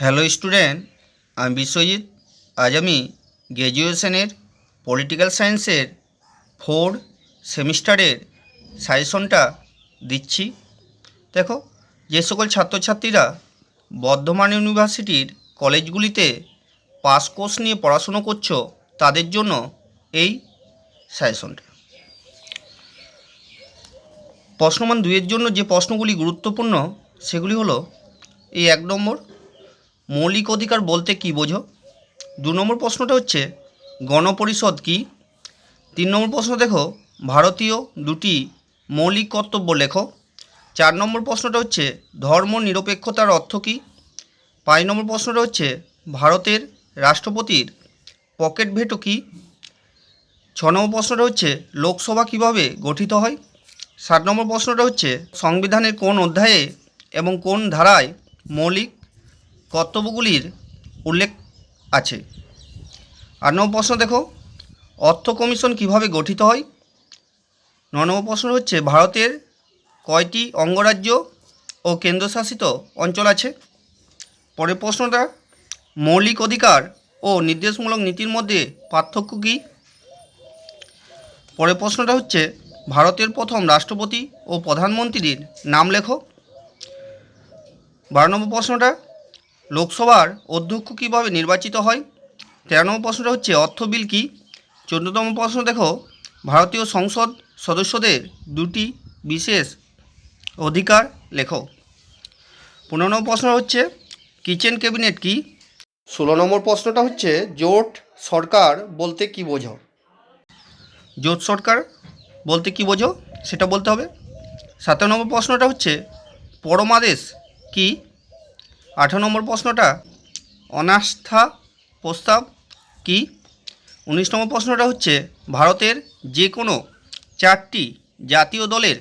Hello student আমি বিশ্বজিৎ আজ আমি গ্র্যাজুয়েশনের পলিটিক্যাল সায়েন্সের ফোর সেমিস্টারের সাজেশনটা দিচ্ছি। দেখো, যে সকল ছাত্রছাত্রীরা বর্ধমান ইউনিভার্সিটির কলেজগুলিতে পাস কোর্স নিয়ে পড়াশুনো করছ, তাদের জন্য এই সাজেশনটা প্রশ্নমান দুইয়ের জন্য যে প্রশ্নগুলি গুরুত্বপূর্ণ, সেগুলি হলো, এই এক নম্বর মৌলিক অধিকার বলতে কী বোঝো? দু নম্বর প্রশ্নটা হচ্ছে, গণপরিষদ কী? তিন নম্বর প্রশ্ন দেখো, ভারতীয় দুটি মৌলিক কর্তব্য লেখো। চার নম্বর প্রশ্নটা হচ্ছে, ধর্ম নিরপেক্ষতার অর্থ কী? পাঁচ নম্বর প্রশ্নটা হচ্ছে, ভারতের রাষ্ট্রপতির পকেট ভেটো কী? ছ নম্বর প্রশ্নটা হচ্ছে, লোকসভা কীভাবে গঠিত হয়? সাত নম্বর প্রশ্নটা হচ্ছে, সংবিধানের কোন অধ্যায়ে এবং কোন ধারায় মৌলিক কর্তব্যগুলির উল্লেখ আছে। আট নম্বর প্রশ্ন দেখো, অর্থ কমিশন কীভাবে গঠিত হয়? ন নম্বর প্রশ্ন হচ্ছে, ভারতের কয়টি অঙ্গরাজ্য ও কেন্দ্রশাসিত অঞ্চল আছে? পরের প্রশ্নটা, মৌলিক অধিকার ও নির্দেশমূলক নীতির মধ্যে পার্থক্য কী? পরের প্রশ্নটা হচ্ছে, ভারতের প্রথম রাষ্ট্রপতি ও প্রধানমন্ত্রীর নাম লেখো। বারো নম্বর প্রশ্নটা লোকসভার অধ্যক্ষ কীভাবে নির্বাচিত হয়? তেরো নম্বর প্রশ্নটা হচ্ছে অর্থ বিল কী? চোদ্দতম প্রশ্ন দেখো ভারতীয় সংসদ সদস্যদের দুটি বিশেষ অধিকার লেখো। পনেরো নম্বর প্রশ্ন হচ্ছে কিচেন ক্যাবিনেট কি? ষোলো নম্বর প্রশ্নটা হচ্ছে জোট সরকার বলতে কি বোঝো? জোট সরকার বলতে কি বোঝো? সেটা বলতে হবে। সতেরো নম্বর প্রশ্নটা হচ্ছে পরমাদেশ কি? আঠারো নম্বর প্রশ্নটা, অনাস্থা প্রস্তাব কি? উনিশ নম্বর প্রশ্নটা হচ্ছে, ভারতের যে কোনো চারটি জাতীয় দলের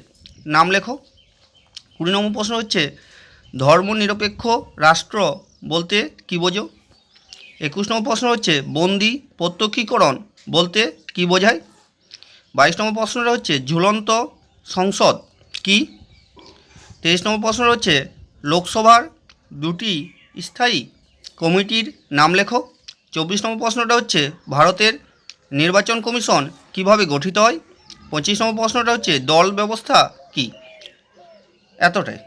নাম লেখো। কুড়ি নম্বর প্রশ্ন হচ্ছে, ধর্মনিরপেক্ষ রাষ্ট্র বলতে কী বোঝো? একুশ নম্বর প্রশ্ন হচ্ছে, বন্দি প্রত্যক্ষীকরণ বলতে কী বোঝায়? বাইশ নম্বর প্রশ্নটা হচ্ছে, ঝুলন্ত সংসদ কি? তেইশ নম্বর প্রশ্ন হচ্ছে, লোকসভার দুটি স্থায়ী কমিটির নাম লেখো। চব্বিশ নম্বর প্রশ্নটা হচ্ছে, ভারতের নির্বাচন কমিশন কীভাবে গঠিত হয়? পঁচিশ নম্বর প্রশ্নটা হচ্ছে, দল ব্যবস্থা কি? এতটাই।